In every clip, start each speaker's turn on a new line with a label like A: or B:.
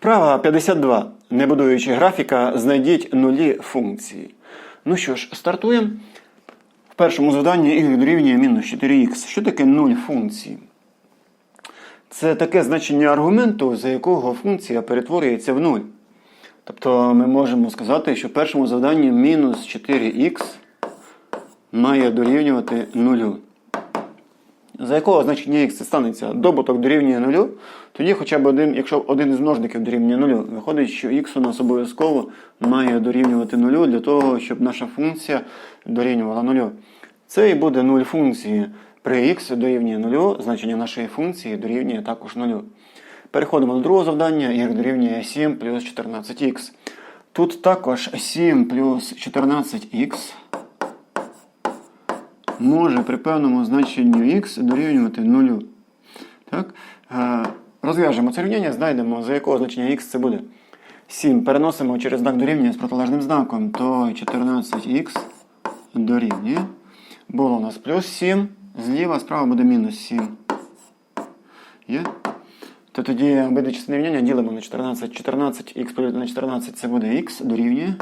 A: Вправа 52. Не будуючи графіка, знайдіть нулі функції. Ну що ж, стартуємо. В першому завданні y дорівнює мінус 4х. Що таке нуль функції? Це таке значення аргументу, за якого функція перетворюється в нуль. Тобто ми можемо сказати, що в першому завданні мінус 4х має дорівнювати нулю. За якого значення х це станеться добуток дорівнює нулю, тоді хоча б один, якщо один із множників дорівнює нулю, виходить, що х у нас обов'язково має дорівнювати нулю для того, щоб наша функція дорівнювала нулю. Це і буде нуль функції. При х дорівнює нулю, значення нашої функції дорівнює також нулю. Переходимо до другого завдання, y дорівнює 7 плюс 14х. Тут також 7 плюс 14х може при певному значенню х дорівнювати нулю. Так? Е, Розв'яжемо це рівняння, знайдемо, за якого значення х це буде. 7 переносимо через знак дорівнює з протилежним знаком, то 14х дорівнює. Було у нас плюс 7, зліва, справа буде мінус 7. Є? То тоді обидві частини рівняння ділимо на 14. 14х поділити на 14 це буде х дорівнює.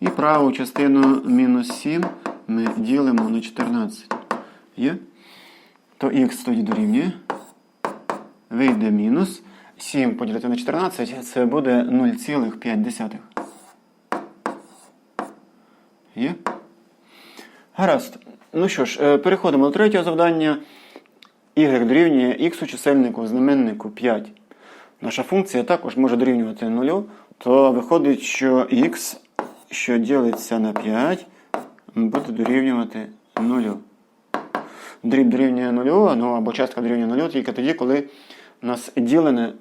A: І праву частину мінус 7 ми ділимо на 14. Є? То х тоді дорівнює. Вийде мінус. 7 поділити на 14 це буде 0,5. Є? Гаразд. Ну що ж, е, переходимо до третього завдання. y дорівнює х у чисельнику знаменнику 5. Наша функція також може дорівнювати 0, то виходить, що х, що ділиться на 5, буде дорівнювати 0. Дріб дорівнює 0, ну або частка дорівнює 0 тільки тоді, коли у нас ділене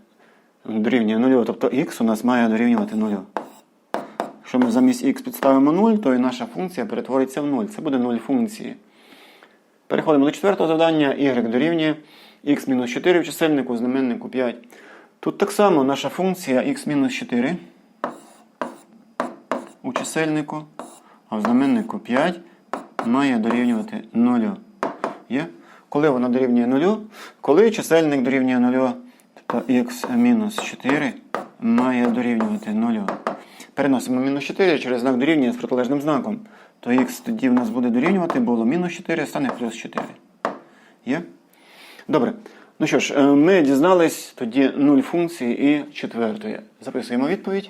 A: дорівнює 0, тобто х у нас має дорівнювати 0. Якщо ми замість х підставимо 0, то і наша функція перетвориться в 0. Це буде 0 функції. Переходимо до четвертого завдання. y дорівнює х-4 в чисельнику, знаменнику 5. Тут так само наша функція х-4 у чисельнику, а в знаменнику 5 має дорівнювати 0. Є? Коли вона дорівнює 0? Коли чисельник дорівнює 0, то х-4 має дорівнювати 0. Переносимо мінус 4 через знак дорівнює з протилежним знаком. То х тоді в нас буде дорівнювати, було мінус 4, стане плюс 4. Є? Добре. Ну що ж, е, ми дізнались тоді 0 функції і четвертої. Записуємо відповідь.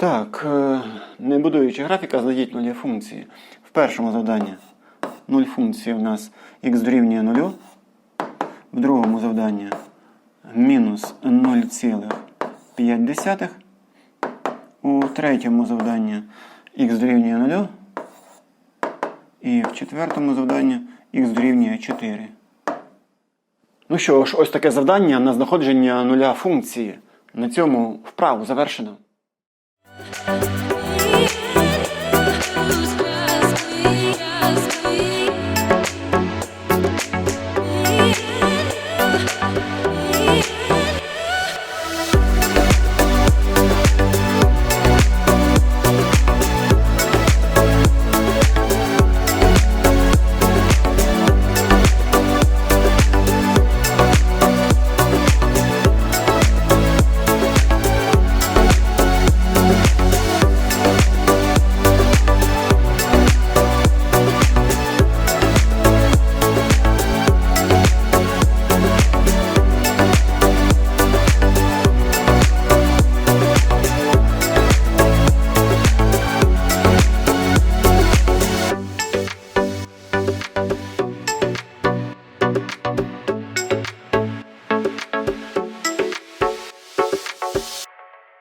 A: Так, е, не будуючи графіка, знайдіть нулі функції. В першому завданні 0 функції у нас х дорівнює 0. В другому завданні мінус 0,5. У третьому завданні х дорівнює 0. І в четвертому завданні х дорівнює 4. Ну що ж, ось таке завдання на знаходження нуля функції. На цьому вправу завершено. Thank you.